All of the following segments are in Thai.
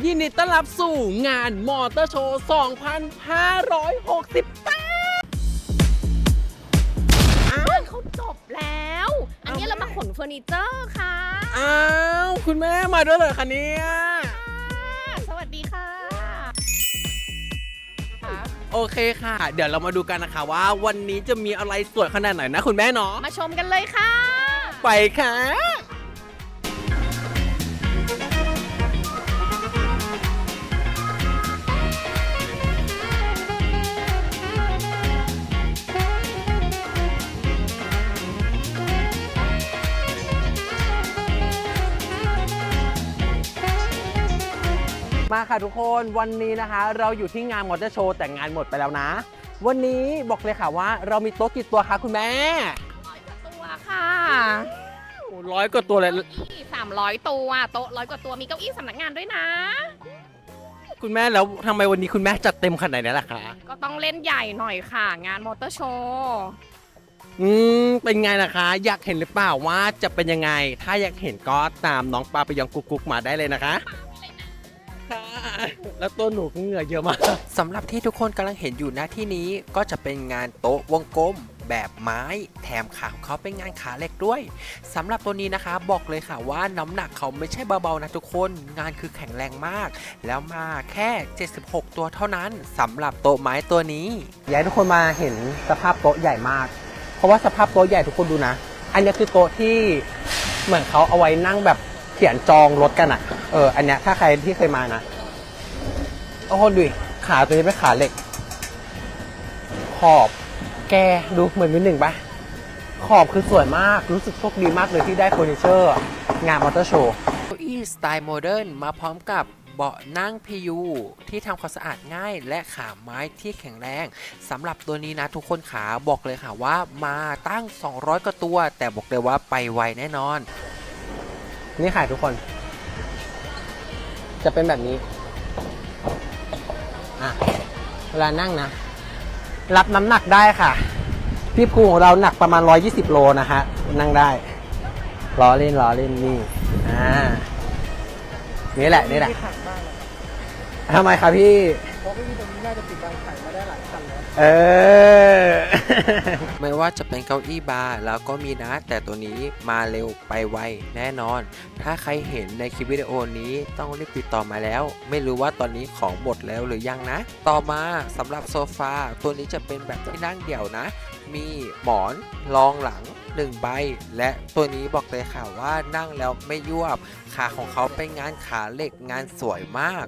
ยินดีต้อนรับสู่งานมอเตอร์โชว์ 2568 อ้าวเขาจบแล้ว อันนี้เรามาขนเฟอร์นิเจอร์ค่ะ อ้าว คุณแม่มาด้วยเหรอคะเนี่ยสวัสดีค่ะค่ะโอเคค่ะ เดี๋ยวเรามาดูกันนะคะว่าวันนี้จะมีอะไรสวยขนาดไหนนะคุณแม่เนาะมาชมกันเลยค่ะ ไปค่ะ ค่ะทุกคนวันนี้นะคะ เราอยู่ที่งานมอเตอร์โชว์แต่งานหมดไปแล้วนะ วันนี้บอกเลยค่ะว่า เรามีโต๊ะกี่ตัวคะคุณแม่ตัวค่ะร้อยกว่าตัวเลยสามร้อยตัวโต๊ะร้อยกว่าตัวมีเก้าอี้สำนักงานด้วยนะ คุณแม่แล้วทำไมวันนี้คุณแม่จัดเต็มขนาดนี้ล่ะคะ ก็ต้องเล่นใหญ่หน่อยค่ะ งานมอเตอร์โชว์อืมเป็นไงล่ะคะ อยากเห็นหรือเปล่าว่าจะเป็นยังไง ถ้าอยากเห็นก็ตามน้องปลาไปยองกุ๊กกุ๊กมาได้เลยนะคะค่ะ แล้วตัวหนูก็เหงื่อเยอะมากสำหรับที่ทุกคนกำลังเห็นอยู่ณที่นี้ก็จะเป็นงานโต๊ะวงกลมแบบไม้ แถมขาของเขาเป็นงานขาเหล็กด้วยสำหรับตัวนี้นะคะบอกเลยค่ะว่าน้ำหนักเขาไม่ใช่เบาๆนะทุกคนงานคือแข็งแรงมาก แล้วมาแค่ 76 ตัวเท่านั้นสำหรับโต๊ะไม้ตัวนี้อยากให้ทุกคนมาเห็นสภาพโต๊ะใหญ่มาก เพราะว่าสภาพโต๊ะใหญ่ทุกคนดูนะ อันนี้คือโต๊ะที่เหมือนเขาเอาไว้นั่งแบบเขียนจองรถกันอะเอออันเนี้ยถ้าใครที่เคยมานะโอ้โหดูดิขาตัวนี้เป็นขาเหล็ก ขอบแกดูเหมือนมือหนึ่งปะขอบคือสวยมากรู้สึกโชคดีมากเลยที่ได้เฟอร์นิเจอร์ งานมอเตอร์โชว์เก้าอี้สไตล์โมเดิร์นมาพร้อมกับเบาะนั่ง PU ที่ทำความสะอาดง่ายและขาไม้ที่แข็งแรงสำหรับตัวนี้นะทุกคนขาบอกเลยค่ะว่ามาตั้ง 200กว่าตัว แต่บอกเลยว่าไปไวแน่นอน นี่ค่ะทุกคน จะเป็นแบบนี้ อะเวลานั่งนะ รับน้ำหนักได้ค่ะ พี่ภูของเราหนักประมาณ 120 โลนะฮะ นั่งได้ล้อเล่นล้อเล่นนี่ อ่า นี่แหละนี่แหละ ทำไมครับพี่ เพราะพี่ตรงนี้น่าจะติดการขายมาได้หลายคันแล้ว เออ ไม่ว่าจะเป็นเก้าอี้บาร์แล้วก็มีนะ แต่ตัวนี้มาเร็วไปไวแน่นอน ถ้าใครเห็นในคลิปวิดีโอนี้ต้องรีบติดต่อมาแล้ว ไม่รู้ว่าตอนนี้ของหมดแล้วหรือยังนะ ต่อมาสำหรับโซฟาตัวนี้จะเป็นแบบที่นั่งเดี่ยวนะ มีหมอนรองหลัง1ใบ และตัวนี้บอกเลยค่ะว่านั่งแล้วไม่ยวบขาของเขาเป็นงานขาเหล็กงานสวยมาก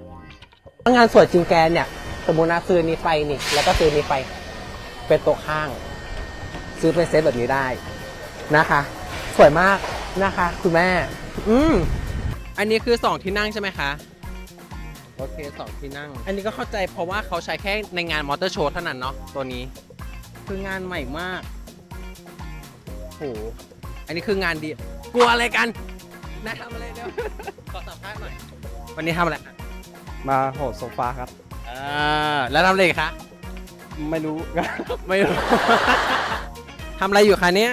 งานสวยจริงแกเนี่ยสมมตินะซื้อนี้ไปนี่แล้วก็ซื้อนี้ไป เป็นโต๊ะข้าง ซื้อเป็นเซตแบบนี้ได้นะคะ สวยมากนะคะ คุณแม่ อืมอันนี้คือสองที่นั่งใช่ไหมคะโอเคสองที่นั่ง อันนี้ก็เข้าใจเพราะว่าเขาใช้แค่ในงานมอเตอร์โชว์เท่านั้นเนาะตัวนี้ คืองานใหม่มากโหอันนี้คืองานดี กลัวอะไรกันนายทำอะไรเดี๋ยวขอสัมภาษณ์หน่อย วันนี้ทำอะไรคะมาโหดโซฟาครับอ่าแล้วทำอะไรอีกคะ ไม่รู้ ไม่รู้ ทำอะไรอยู่คะเนี่ย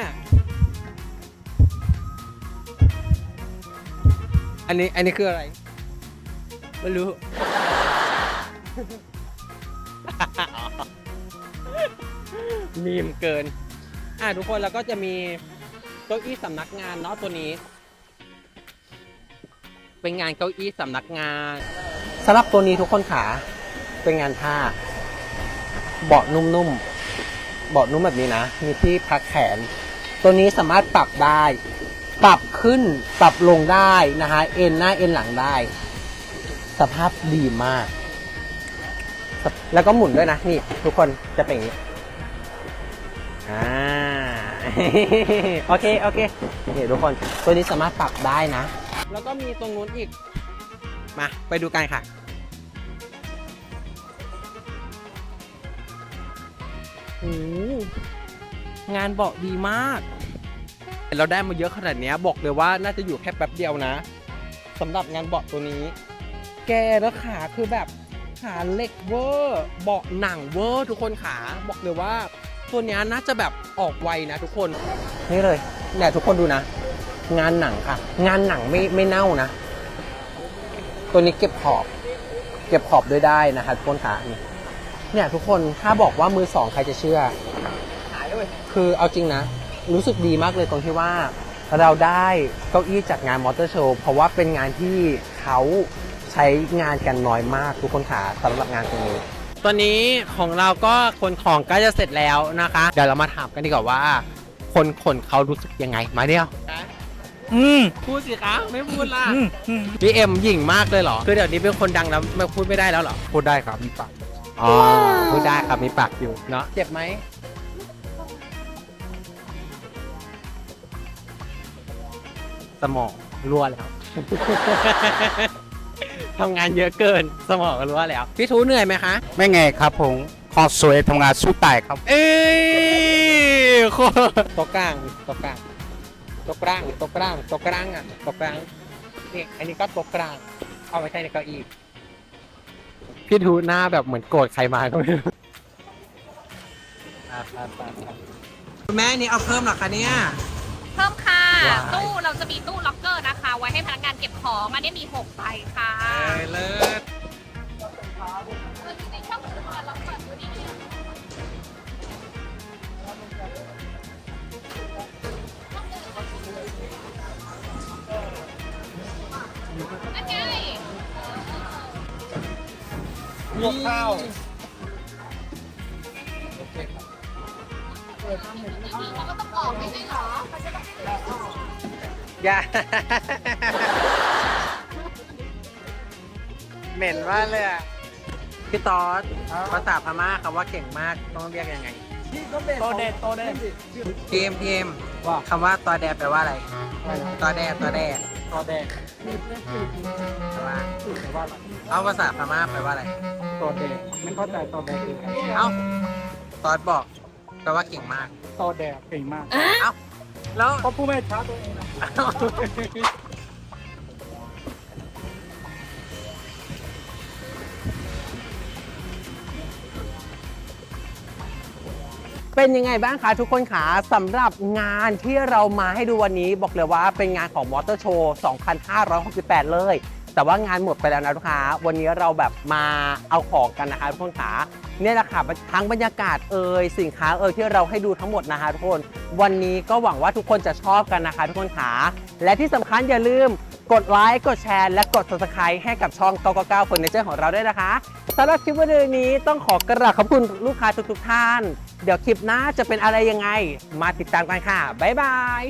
อันนี้ อันนี้คืออะไร ไม่รู้ มีมเกิน อะทุกคนแล้วก็จะมีเก้าอี้สำนักงานเนาะตัวนี้ เป็นงานเก้าอี้สำนักงานสำหรับตัวนี้ทุกคนขาเป็นงานผ้า เบาะนุ่มๆ เบาะนุ่มแบบนี้นะ มีที่พักแขน ตัวนี้สามารถปรับได้ ปรับขึ้น ปรับลงได้นะฮะเอ็นหน้าเอ็นหลังได้ สภาพดีมาก แล้วก็หมุนด้วยนะ นี่ ทุกคนจะเป็นอย่างนี้ อ่า โอเค โอเคนี่ทุกคน ตัวนี้สามารถปรับได้นะ แล้วก็มีตรงนู้นอีก มา ไปดูกันค่ะ โอ้โหงานเบาะดีมาก เราได้มาเยอะขนาดนี้บอกเลยว่าน่าจะอยู่แค่แป๊บเดียวนะสำหรับงานเบาะตัวนี้ แกแล้วขาคือแบบขาเหล็กเวอร์เบาะหนังเวอร์ทุกคนขาบอกเลยว่า ตัวนี้น่าจะแบบออกไวนะทุกคนนี่เลยเนี่ยทุกคนดูนะ งานหนังค่ะ งานหนังไม่ไม่เน่านะ ตัวนี้เก็บขอบ เก็บขอบด้วยได้นะคะทุกคนขานี่ เนี่ยทุกคนถ้าบอกว่ามือสองใครจะเชื่อคือเอาจริงนะ รู้สึกดีมากเลยตรงที่ว่าเราได้เก้าอี้จากงานมอเตอร์โชว์เพราะว่าเป็นงานที่เขาใช้งานกันน้อยมากทุกคนขาสำหรับงานตรงนี้ ตอนนี้ของเราก็คนของใกล้จะเสร็จแล้วนะคะ เดี๋ยวเรามาถามกันดีกว่าว่า คนขนเขารู้สึกยังไงมาเดียวอืมพูดสิคะไม่พูดล่ะอืมอืม พี่เอ็มหยิ่งมากเลยเหรอคือเดี๋ยวนี้เป็นคนดังแล้วไม่พูดไม่ได้แล้วเหรอ พูดได้ครับมีปาก อ๋อพูดได้ครับมีปากอยู่เนาะเจ็บไหมสมองรั่วแล้ว ทำงานเยอะเกินสมองรั่วแล้ว พี่ทูเหนื่อยไหมคะ ไม่ไงครับผมคอสวยทำงานสู้ตายครับ เอ้ยโคตรตัวกลางตัวกลางตัวกลางตัวกลางตัวกลางอะตัวกลางนี่อันนี้ก็ตัวกลาง เอาไว้ใช้ในเก้าอี้ พี่ทูหน้าแบบเหมือนโกรธใครมาก็ไม่รู้คุณแม่นี่เอาเพิ่มหรอคะเนี่ย เพิ่มค่ะ ว้าย ตู้เราจะมีตู้ล็อกเกอร์นะคะ ไว้ให้พนักงานเก็บของมันได้มี 6 ใบค่ะ เลิศ ลวกข้าวเราก็ต้องออกไม่ใช่เหรอเขาจะต้องให้เหลือออกอย่า เหม็นมากเลยอะพี่ตอดภาษาพม่าคำว่าเก่งมากต้องเรียกยังไงโตเด็ดโตเด็ด พีเอ็มพีเอ็มว่า คำว่าตอแดแปลว่าอะไร ตอแดตอแดโตเด็ดแปลว่าแปลว่าอะไรเอาภาษาพม่าแปลว่าอะไรโตเด็ดไม่เข้าใจโตเด็ดคืออะไรเอ้าตอดบอกแปลว่าเก่งมากโตเด็ดเก่งมากเอ้าแล้ว เพราะผู้แม่ช้าตัวเองนะ เป็นยังไงบ้างคะทุกคนคะสำหรับงานที่เรามาให้ดูวันนี้บอกเลยว่าเป็นงานของมอเตอร์โชว์ 2568 เลย แต่ว่างานหมดไปแล้วนะทุกค้า วันนี้เราแบบมาเอาของกันนะคะทุกคนขาเนี่ยแหละค่ะทั้งบรรยากาศเอ่ยสินค้าเอ่ยที่เราให้ดูทั้งหมดนะคะทุกคน วันนี้ก็หวังว่าทุกคนจะชอบกันนะคะทุกคนขาและที่สำคัญอย่าลืมกดไลค์กดแชร์และกด subscribe ให้กับช่อง999 Furniture ของเราด้วยนะคะสำหรับคลิปวิดีโอนี้ต้องขอกราบขอบคุณลูกค้าทุกๆท่าน เดี๋ยวคลิปหน้าจะเป็นอะไรยังไง มาติดตามกันค่ะ บ๊ายบาย